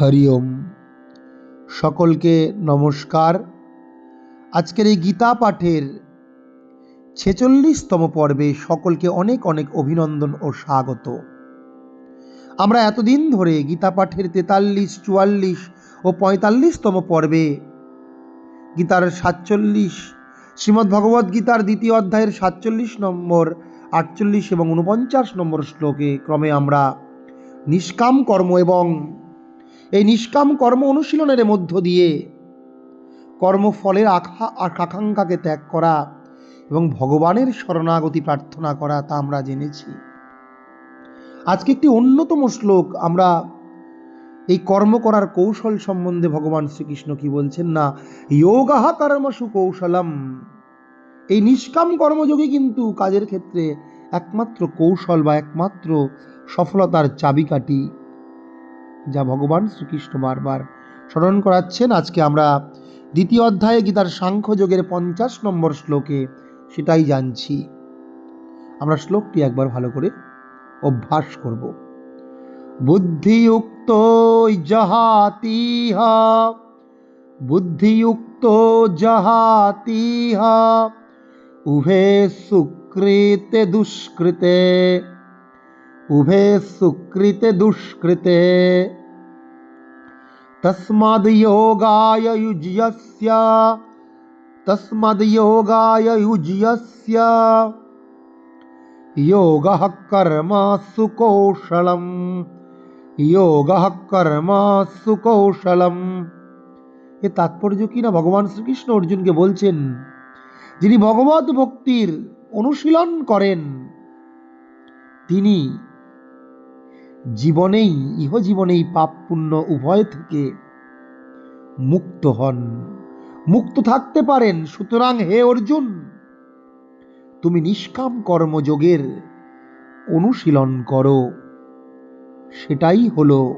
হরি ওম। সকলকে নমস্কার। আজকের এই গীতা পাঠের ছেচল্লিশতম পর্বে সকলকে অনেক অনেক অভিনন্দন ও স্বাগত। আমরা এতদিন ধরে গীতা পাঠের তেতাল্লিশ, চুয়াল্লিশ ও পঁয়তাল্লিশতম পর্বে গীতার সাতচল্লিশ, শ্রীমদ্ গীতার দ্বিতীয় অধ্যায়ের সাতচল্লিশ নম্বর, আটচল্লিশ এবং উনপঞ্চাশ নম্বর শ্লোকে ক্রমে আমরা নিষ্কাম কর্ম এবং এই নিষ্কাম কর্ম অনুশীলনের মধ্য দিয়ে। কর্মফলের আখা আকাঙ্ক্ষাকে ত্যাগ করা এবং ভগবানের শরণাগতি প্রার্থনা করা তা আমরা জেনেছি। আজকে একটি অন্যতম শ্লোক, আমরা এই কর্ম করার কৌশল সম্বন্ধে ভগবান শ্রীকৃষ্ণ কি বলছেন না যোগাহা কর্মসু কৌশলম। এই নিষ্কাম কর্মযোগী কিন্তু কাজের ক্ষেত্রে একমাত্র কৌশল বা একমাত্র সফলতার চাবিকাঠি। যা ভগবান শ্রীকৃষ্ণ বারবার স্মরণ করাচ্ছেন। আজকে আমরা দ্বিতীয় অধ্যায়ে গীতার সাংখ্যযোগের পঞ্চাশ নম্বর শ্লোকে সেটাই জানছি। আমরা শ্লোকটি একবার ভালো করে অভ্যাস করব। বুদ্ধিযুক্ত জহাতিহ বুদ্ধিযুক্ত জহাতিহ, উভে সুকৃতে দুষ্কৃতে। উভে সুকৃতে দুষ্কৃতে তস্মাদ্যোগায় युज्यस्य तस्मद्योगाय युज्यस्य योगः कर्मसु कौशलम् योगः कर्मसु কৌশলম এ তাৎপর্য কি না ভগবান শ্রীকৃষ্ণ অর্জুনকে বলছেন যিনি ভগবত ভক্তির অনুশীলন করেন তিনি জীবনেই, ইহজীবনেই পাপ পুণ্য উভয় থেকে মুক্ত হন। মুক্ত থাকতে পারেন, সুতরাং হে অর্জুন, তুমি নিষ্কাম কর্মযোগের অনুশীলন করো। সেটাই হলো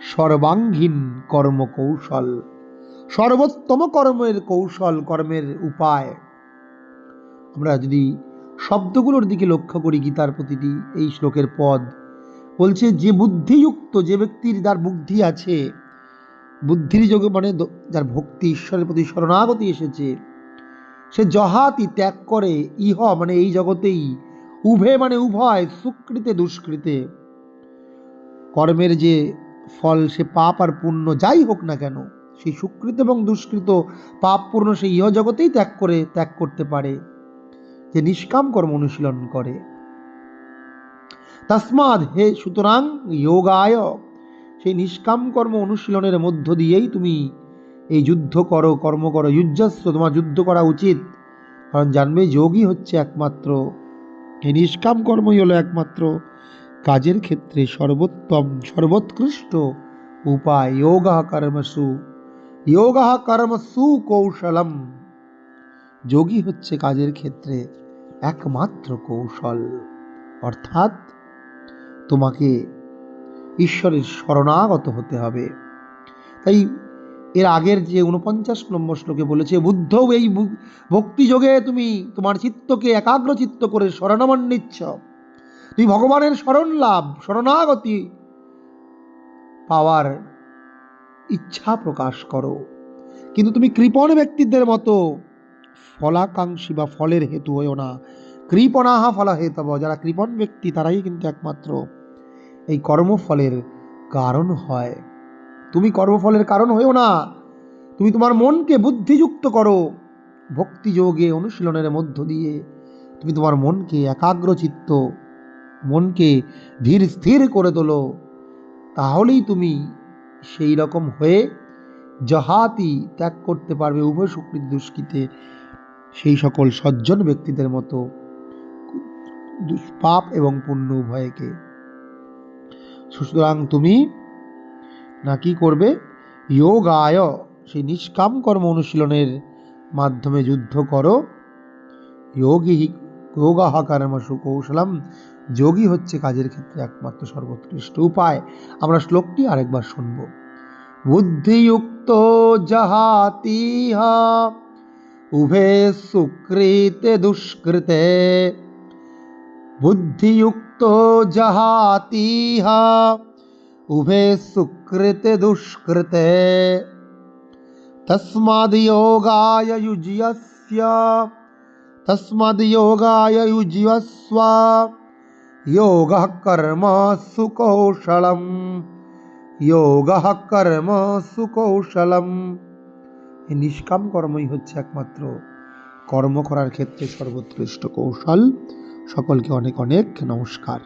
সর্বাঙ্গীন কর্মকৌশল, সর্বোত্তম কর্মের কৌশল, কর্মের উপায়। আমরা যদি শব্দগুলোর দিকে লক্ষ্য করি গীতার প্রতিটি এই শ্লোকের পদ বলছে, যে বুদ্ধিযুক্ত যে ব্যক্তির যার বুদ্ধি আছে, বুদ্ধির যোগে মানে যার ভক্তি ঈশ্বরের প্রতি শরণাগতি এসেছে, সে জহাতি ত্যাগ করে, ইহ মানে এই জগতেই, উভে মানে উভয়, সুকৃতে দুষ্কৃতে। কর্মের যে ফল সে পাপ আর পুণ্য যাই হোক না কেন, সেই সুকৃত এবং দুষ্কৃত পাপ পূর্ণ সেই ইহ জগতেই ত্যাগ করে, ত্যাগ করতে পারে। যে নিষ্কাম কর্ম অনুশীলন করে। তসমাদ হে সুতরাং যোগায়। সেই নিষ্কাম কর্ম অনুশীলনের মধ্য দিয়েই তুমি এই যুদ্ধ করো, কর্ম করো যুদ্ধস্ব তোমার যুদ্ধ করা উচিত। কারণ জানবে যোগই হচ্ছে একমাত্র। এই নিষ্কাম কর্মই হলো একমাত্র কাজের ক্ষেত্রে সর্বোত্তম, সর্বোৎকৃষ্ট উপায়। যোগা কর্মসু যোগা কর্মসু কৌশলম। যোগী হচ্ছে কাজের ক্ষেত্রে একমাত্র কৌশল। অর্থাৎ তোমাকে ঈশ্বরের শরণাগত হতে হবে। তাই এর আগের যে উনপঞ্চাশ নম্বর শ্লোকে বলেছে, বুদ্ধও এই ভক্তিযোগে তুমি তোমার চিত্তকে একাগ্র চিত্ত করে শরণামন নিচ্ছ তুমি ভগবানের শরণ লাভ, শরণাগতি পাওয়ার ইচ্ছা প্রকাশ করো। কিন্তু তুমি কৃপণ ব্যক্তিদের মতো ফলাকাঙ্ক্ষী বা ফলের হেতু হইও না। কৃপণাহা ফলা হেতব যারা কৃপণ ব্যক্তি, তারাই কিন্তু একমাত্র এই কর্মফলের কারণ হয়। তুমি কর্মফলের কারণ হইও না, তুমি তোমার মনকে বুদ্ধিযুক্ত করো। ভক্তিযোগে অনুশীলনের মধ্য দিয়ে তুমি তোমার মনকে একাগ্রচিত্ত, মনকে ধীর স্থির করে তোলো। তাহলেই তুমি সেই রকম হয়ে জহাতি ত্যাগ করতে পারবে উভয় সুকৃতি দুষ্কৃতে, সেই সকল সজ্জন ব্যক্তিদের মতো। পাপ এবং পুণ্য উভয়কে। সুতরাং তুমি না কি করবে? যোগায় সেই নিষ্কাম কর্ম অনুশীলনের মাধ্যমে যুদ্ধ করো। যোগী যোগা কর্মসু যোগী হচ্ছে কাজের ক্ষেত্রে একমাত্র সর্বোৎকৃষ্ট উপায়। আমরা শ্লোকটি আরেকবার শুনব। বুদ্ধিযুক্ত জাহাতিহ উভে সুকৃতে দুষ্কৃতে বুদ্ধিযুক্ত জহাতিহ, উভে সুকৃতে দুষ্কৃতে। তস্মাদ্যোগায় যুজ্যস্য তস্মাদ্যোগায় যুজ্যস্ব। যোগ কর্ম সুকৌশলম, যোগ কর্ম সুকৌশলম। নিষ্কাম কর্মই হচ্ছে একমাত্র কর্ম করার ক্ষেত্রে সর্বোৎকৃষ্ট কৌশল। সকলকে অনেক অনেক নমস্কার।